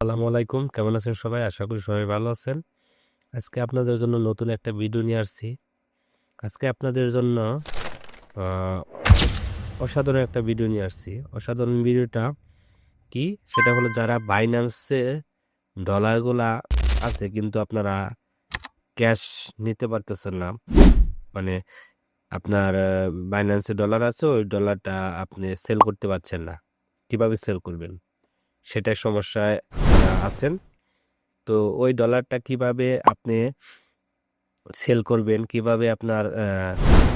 আসসালামু আলাইকুম। কেমন আছেন সবাই? আশা করি সবাই ভালো আছেন। আজকে আপনাদের জন্য নতুন একটা ভিডিও নিয়ে আসছি। আজকে আপনাদের জন্য অসাধারণ একটা ভিডিও নিয়ে আসছি। অসাধারণ ভিডিওটা কি? সেটা হলো যারা বাইন্যান্সে ডলারগুলা আছে, কিন্তু আপনারা ক্যাশ নিতে পারতেছেন না। মানে আপনার বাইন্যান্সে ডলার আছে, ওই ডলারটা আপনি সেল করতে পারছেন না। কীভাবে সেল করবেন? সেটার সমস্যায় আছেন। তো ওই ডলারটা কীভাবে আপনি সেল করবেন? কীভাবে আপনার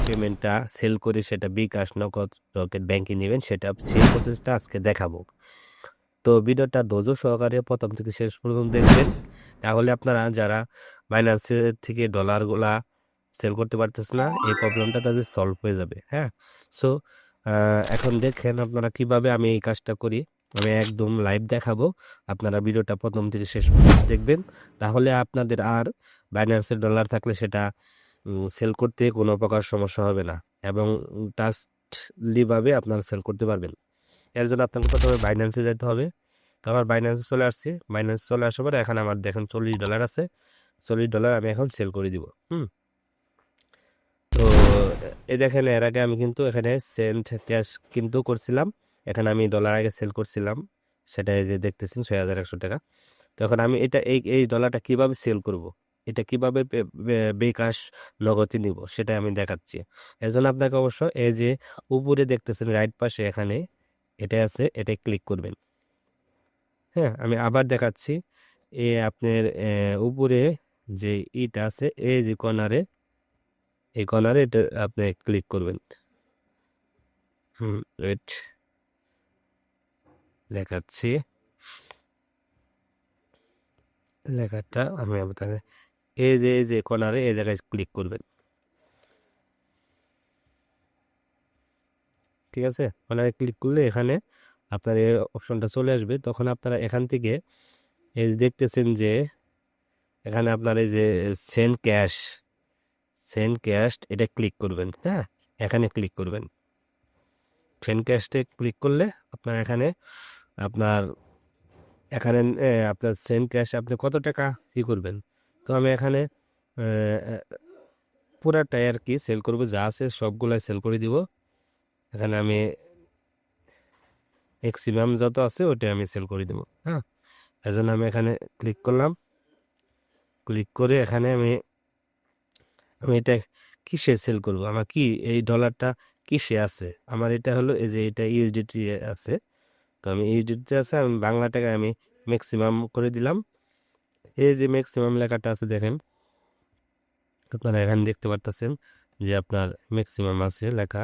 পেমেন্টটা সেল করে সেটা বিকাশ নগদ রকেট ব্যাংকে নেবেন? সেটা সেই প্রসেসটা আজকে দেখাবো। তো ভিডিওটা ধৈর্য সহকারে প্রথম থেকে শেষ পর্যন্ত দেখবেন। তাহলে আপনারা যারা বাইন্যান্সের থেকে ডলারগুলা সেল করতে পারতেছে না, এই প্রবলেমটা তাদের সলভ হয়ে যাবে হ্যাঁ? সো এখন দেখেন আপনারা কীভাবে আমি এই কাজটা করি। আমি একদম লাইভ দেখাবো। আপনারা ভিডিওটা প্রথম থেকে শেষ পর্যন্ত দেখবেন। তাহলে আপনাদের আর বাইন্যান্সের ডলার থাকলে সেটা সেল করতে কোনো প্রকার সমস্যা হবে না এবং টাস্টলিভাবে আপনারা সেল করতে পারবেন। এর জন্য আপনাকে প্রথমে বাইন্যান্সে যেতে হবে। তো আমার বাইন্যান্সে চলে আসছি। বাইন্যান্সে চলে আসার পরে এখন আমার দেখেন চল্লিশ ডলার আছে। চল্লিশ ডলার আমি এখন সেল করে দিব। হুম। তো এই দেখেন এর আগে আমি কিন্তু এখানে সেন্ট ক্যাশ কিন্তু করছিলাম। এখানে আমি ডলার আগে সেল করছিলাম সেটা এই যে দেখতেছেন ছয় হাজার একশো টাকা। তখন আমি এটা, এই এই ডলারটা কীভাবে সেল করব? এটা কীভাবে বিকাশ নগদে নিব? সেটা আমি দেখাচ্ছি। এর জন্য আপনাকে অবশ্য এই যে উপরে দেখতেছেন রাইট পাশে এখানে এটা আছে এটা ক্লিক করবেন। হ্যাঁ আমি আবার দেখাচ্ছি। এ আপনার উপরে যে ইটা আছে, এই যে কর্নারে এই কর্নারে এটা আপনি ক্লিক করবেন। হুম ওয়েট লেখাচ্ছি। লেখাটা আমি আপনাকে এই যে এই যে কর্নারে এই জায়গায় ক্লিক করবেন। ঠিক আছে? কর্নারে ক্লিক করলে এখানে আপনার এই অপশনটা চলে আসবে। তখন আপনারা এখান থেকে এই দেখতেছেন যে এখানে আপনার এই যে সেন্ড ক্যাশ সেন্ড ক্যাশ এটা ক্লিক করবেন হ্যাঁ? এখানে ক্লিক করবেন। সেন্ড ক্যাশে ক্লিক করলে আপনার এখানে আপনার এখানে আপনার সেন্ড ক্যাশ আপনি কত টাকা ই করবেন? তো আমি এখানে পুরাটাই আর কি সেল করব, যা আছে সবগুলাই সেল করে দিব। এখানে আমি ম্যাক্সিমাম যত আছে ওটা আমি সেল করে দেবো হ্যাঁ? এই জন্য আমি এখানে ক্লিক করলাম। ক্লিক করে এখানে আমি আমি এটা কিসে সেল করব? আমার কি এই ডলারটা কিসে আছে? আমার এটা হলো এই যে এটা ইউডিটি আছে। তো আমি ইউডিটি আছে, আমি বাংলা টাকায় আমি ম্যাক্সিমাম করে দিলাম। এই যে ম্যাক্সিমাম লেখাটা আছে দেখেন। আপনারা এখানে দেখতে পারতেছেন যে আপনার ম্যাক্সিমাম আছে লেখা।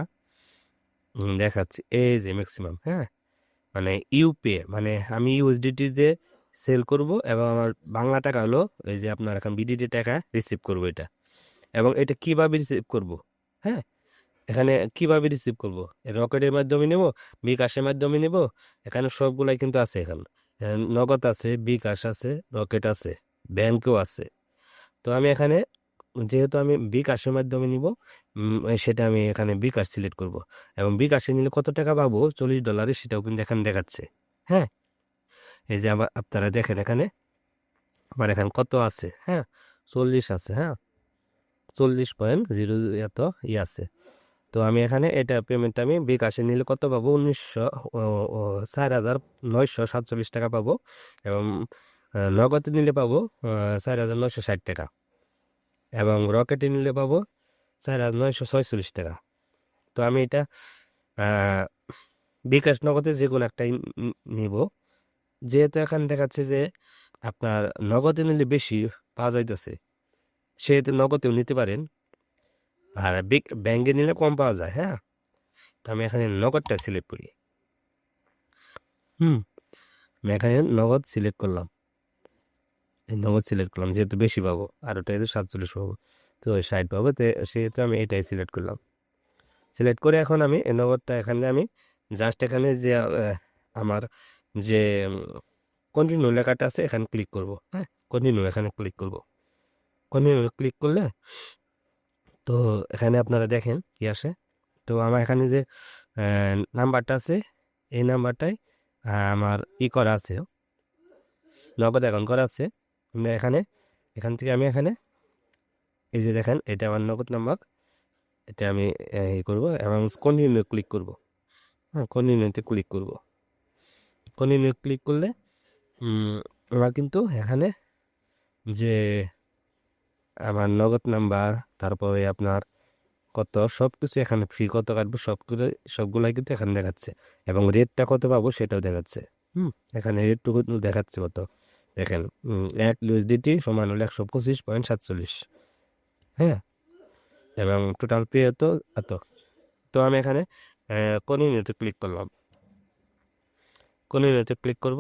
দেখাচ্ছি। এই যে ম্যাক্সিমাম হ্যাঁ? মানে ইউপে মানে আমি ইউএসডিটি দিয়ে সেল করব এবং আমার বাংলা টাকা হলো এই যে আপনার এখন বিডিডি টাকা রিসিভ করব এটা। এবং এটা কীভাবে রিসিভ করব হ্যাঁ? এখানে কীভাবে রিসিভ করব? রকেটের মাধ্যমে নেব? বিকাশের মাধ্যমে নেব? এখানে সবগুলাই কিন্তু আছে এখানে। নগদ আছে বিকাশ আছে রকেট আছে ব্যাংকও আছে। তো আমি এখানে যেহেতু আমি বিকাশের মাধ্যমে নিব সেটা আমি এখানে বিকাশ সিলেক্ট করব। এবং বিকাশে নিলে কত টাকা পাবো? চল্লিশ ডলারে সেটাও কিন্তু এখানে দেখাচ্ছে। হ্যাঁ? এই যে আবার আপনারা দেখেন এখানে আমার এখানে কত আছে? হ্যাঁ? চল্লিশ আছে হ্যাঁ? চল্লিশ পয়েন্ট জিরো এত ই আছে। তো আমি এখানে এটা পেমেন্টটা আমি বিকাশে নিলে কত পাবো? উনিশশো চার হাজার নয়শো সাতচল্লিশ টাকা পাবো এবং নগদে নিলে পাবো চার হাজার নয়শো ষাট টাকা এবং রকেটে নিলে পাবো চার হাজার নয়শো ছয়চল্লিশ টাকা। তো আমি এটা বিকাশ নগদে যে কোনো একটাই নিব। যেহেতু এখানে দেখাচ্ছে যে আপনার নগদে নিলে বেশি পাওয়া যাইতেছে, সেহেতু নগদেও নিতে পারেন। আর বিগ ব্যাংকে নিলে কম পাওয়া যায় হ্যাঁ? তো আমি এখানে নগদটা সিলেক্ট করি। হুম, আমি এখানে নগদ সিলেক্ট করলাম। নগদ সিলেক্ট করলাম, যেহেতু বেশি পাবো, আর ওটা যেহেতু সাতচল্লিশ পাবো, তো ষাট পাবো, তো সেহেতু আমি এটাই সিলেক্ট করলাম। সিলেক্ট করে এখন আমি এই নগদটা এখানে আমি জাস্ট এখানে যে আমার যে কন্টিনিউ লেখাটা আছে, এখানে ক্লিক করব হ্যাঁ? কন্টিনিউ এখানে ক্লিক করব। কন্টিনিউ ক্লিক করলে তো এখানে আপনারা দেখেন কি আসে তো আমার এখানে যে নাম্বারটা আছে, এই নাম্বারটাই আমার ই করা আছে। নগদ অ্যাকাউন্ট করা আছে। এখানে, এখান থেকে আমি এখানে, এই যে দেখেন, এটা আমার নগদ নাম্বার এটা আমি এই করব এবং কন্টিনিউ ক্লিক করব। হ্যাঁ কন্টিনিউতে ক্লিক করব। কন্টিনিউ ক্লিক করলে আমার কিন্তু এখানে যে আমার নগদ নাম্বার, তারপরে আপনার কত সব কিছু এখানে ফ্রি কত কাটবো, সবগুলো, সবগুলাই কিন্তু এখানে দেখাচ্ছে। এবং রেটটা কত পাবো সেটাও দেখাচ্ছে। হুম, এখানে রেটটুকু দেখাচ্ছে কত? দেখেন এক ইউএসডিটি সমান হলো একশো পঁচিশ পয়েন্ট সাতচল্লিশ। হ্যাঁ? এবং টোটাল পে তো এত। তো আমি এখানে কোন কন্টিনিউতে ক্লিক করলাম? কোন কন্টিনিউতে ক্লিক করব?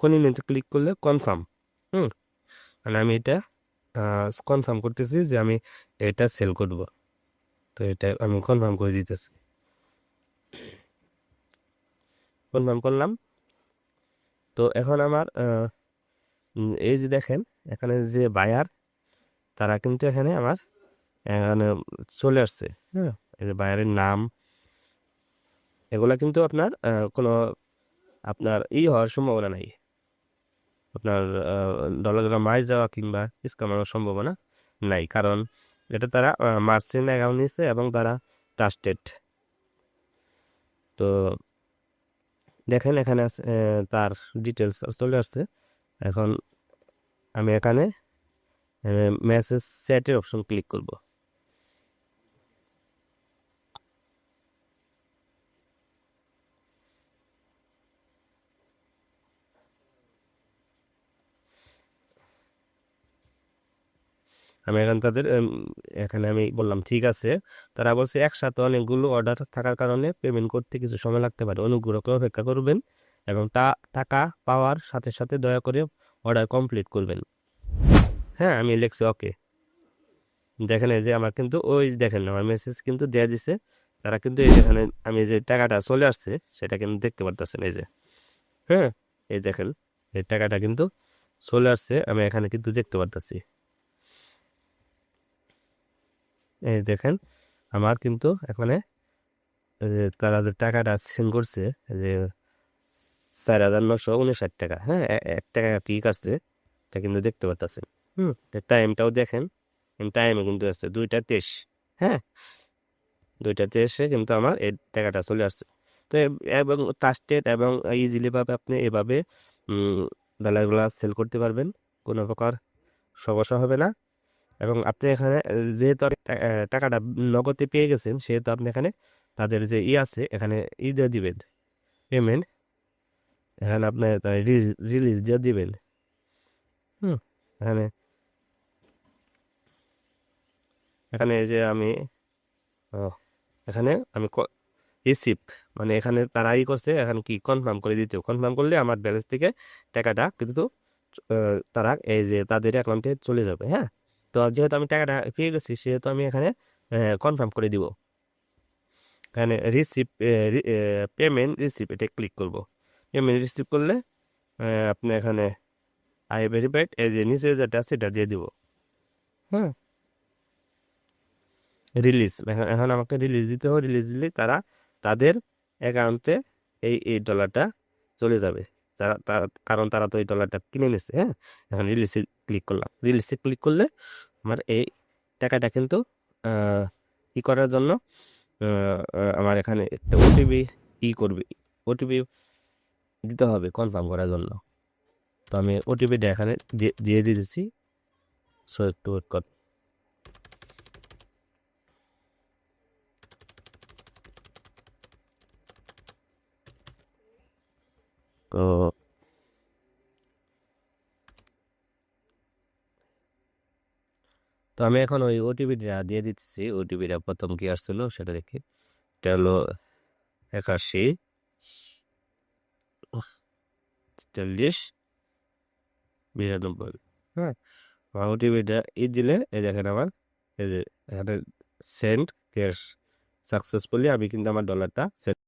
কন্টিনিউতে ক্লিক করলে কনফার্ম হুম মানে আমি এটা কনফার্ম করতেছি যে আমি এটা সেল করব। তো এটা আমি কনফার্ম করে দিতেছি। কনফার্ম করলাম। তো এখন আমার এই যে দেখেন, এখানে যে বায়ার তারা কিন্তু এখানে আমার, এখানে চলে আসছে হ্যাঁ? এই যে বায়ারের নাম, এগুলা কিন্তু আপনার কোনো আপনার ই হওয়ার সম্ভাবনা নাই। আপনার ডলার ডলার মার যাওয়া কিংবা স্ক্যাম হওয়ার সম্ভাবনা নাই, কারণ এটা তারা মার্চেন্ট অ্যাকাউন্ট নিচ্ছে এবং তারা ট্রাস্টেড তো দেখেন এখানে তার ডিটেলস চলে আসছে। এখন আমি এখানে মেসেজ চ্যাটের অপশন ক্লিক করব। আমি এখন তাদের এখানে আমি বললাম, ঠিক আছে। তারা বলছে, একসাথে অনেকগুলো অর্ডার থাকার কারণে পেমেন্ট করতে কিছু সময় লাগতে পারে। অনুগ্রহ করে অপেক্ষা করবেন এবং তা, টাকা পাওয়ার সাথে সাথে দয়া করে অর্ডার কমপ্লিট করবেন। হ্যাঁ আমি লিখছি, ওকে। দেখেন যে আমার কিন্তু, ওই দেখেন আমার মেসেজ কিন্তু দেয়া দিছে। তারা কিন্তু এই যেখানে আমি যে টাকাটা চলে আসছে, সেটা কিন্তু দেখতে পারতেছেন এই যে। হ্যাঁ এই দেখেন, এই টাকাটা কিন্তু চলে আসছে, আমি এখানে কিন্তু দেখতে পারতেছি। এই দেখেন, আমার কিন্তু এখানে তারা যে টাকাটা সেন্ড করছে, যে চার হাজার নশো উনষাট টাকা হ্যাঁ এক টাকা কি কাটছে, এটা কিন্তু দেখতে পারতেছেন। হুম টাইমটাও দেখেন টাইমে কিন্তু আসছে দুইটা তেইশ হ্যাঁ দুইটা তেইশে কিন্তু আমার এই টাকাটা চলে আসছে। তো এবং ট্রাস্টেড এবং ইজিলিভাবে আপনি এভাবে ডলারগুলো সেল করতে পারবেন, কোনো প্রকার সমস্যা হবে না। এবং আপনি এখানে যেহেতু টাকাটা নগদে পেয়ে গেছেন, সেহেতু আপনি এখানে তাদের যে ই আছে, এখানে ই দিয়ে দিবেন। পেমেন্ট এখানে আপনি রিলিজ দিয়ে দিবেন। হুম, এখানে। এখানে যে আমি এখানে আমি রিসিভ মানে এখানে তারা ই করছে, এখানে কি কনফার্ম করে দিতে কনফার্ম করলে আমার ব্যালেন্স থেকে টাকাটা কিন্তু তারা এই যে তাদের অ্যাকাউন্টে চলে যাবে হ্যাঁ? তো যেহেতু আমি টাকাটা পেয়ে গেছি, সেহেতু আমি এখানে কনফার্ম করে দিব। এখানে রিসিভ পেমেন্ট রিসিভ এটা ক্লিক করব। পেমেন্ট রিসিভ করলে আপনি এখানে আই ভেরিফাইড এই যে নিচে যেটা আছে সেটা দিয়ে দিব। হ্যাঁ। রিলিজ এখন আমাকে রিলিজ দিতে হবে। রিলিজ দিলে তারা তাদের অ্যাকাউন্টে এই এই ডলারটা চলে যাবে। তারা কারণ তারা তো এই ডলারটা কিনে নিচ্ছে হ্যাঁ? এখন রিলিসে ক্লিক করলাম। রিলিজে ক্লিক করলে আমার এই টাকাটা কিন্তু ই করার জন্য আমার এখানে একটা ওটিপি ই করবে। ওটিপি দিতে হবে কনফার্ম করার জন্য। তো আমি ওটিপিটা এখানে দিয়ে দিয়ে দিতেছি। সো একটু ওয়েট কর। তো তো আমি এখন ওই ওটিপিটা দিয়ে দিচ্ছি। ওটিপিটা প্রথম কি আসছিল সেটা দেখি। এটা হলো একাশি চল্লিশ বিরানব্বই হ্যাঁ? ওটিপিটা ই দিলে, এই দেখেন আমার, এই যে এখানে সেন্ড ক্যাশ সাকসেসফুলি আমি কিন্তু আমার ডলারটা সেন্ড